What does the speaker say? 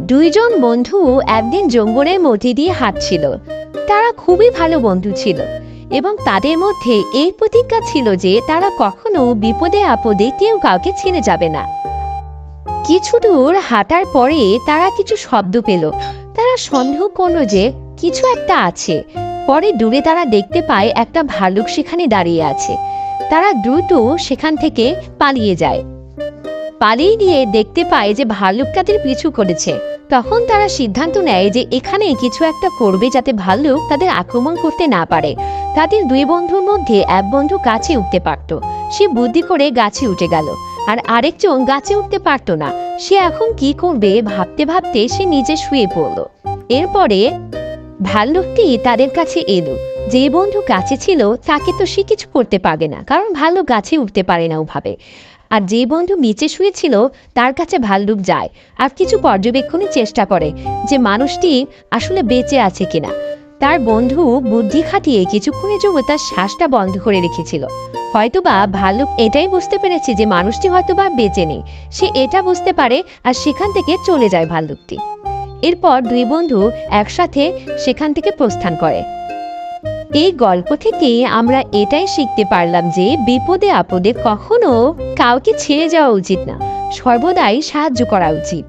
দুইজন বন্ধু একদিন জঙ্গলের মধ্যে দিয়ে হাঁটছিল। তারা খুবই ভালো বন্ধু ছিল এবং তাদের মধ্যে এই প্রতিজ্ঞা ছিল যে তারা কখনো বিপদে আপদে কেউ কাউকে ছেড়ে যাবে না। কিছু দূর হাঁটার পরে তারা কিছু শব্দ পেল। তারা সন্দেহ করল যে কিছু একটা আছে। পরে দূরে তারা দেখতে পায় একটা ভালুক সেখানে দাঁড়িয়ে আছে। তারা দ্রুত সেখান থেকে পালিয়ে যায়। পালিয়ে গিয়ে দেখতে পায় যে ভাল্লুক তাদের পিছু করেছে। তখন তারা সিদ্ধান্ত নেয় যে এখানে কিছু একটা করবে যাতে ভাল্লুক তাদের আক্রমণ করতে না পারে। তাদের দুই বন্ধুর মধ্যে এক বন্ধু গাছে উঠতে পারত। সে বুদ্ধি করে গাছে উঠে গেল। আর আরেকজন গাছে উঠতে পারতো না। সে এখন কি করবে ভাবতে ভাবতে সে নিজে শুয়ে পড়ল। এরপরে ভাল্লুকটি তাদের কাছে এলো। যে বন্ধু গাছে ছিল তাকে তো সে কিছু করতে পারবে না। কারণ ভাল্লুক গাছে উঠতে পারে না ওভাবে। আর যে বন্ধু নিচে শুয়েছিল, তার কাছে ভাল্লুক যায় আর কিছু পর্যবেক্ষণের চেষ্টা করে যে মানুষটি আসলে বেঁচে আছে কিনা। তার বন্ধু বুদ্ধি খাটিয়ে কিছুক্ষণের জন্য তার শ্বাসটা বন্ধ করে রেখেছিল। হয়তোবা ভাল্লুক এটাই বুঝতে পেরেছে যে মানুষটি হয়তোবা বেঁচে নেই। সে এটা বুঝতে পারে আর সেখান থেকে চলে যায় ভাল্লুকটি। এরপর দুই বন্ধু একসাথে সেখান থেকে প্রস্থান করে। এই গল্প থেকে আমরা এটাই শিখতে পারলাম যে বিপদে আপদে কখনো কাউকে ছেড়ে যাওয়া উচিত না। সর্বদাই সাহায্য করা উচিত।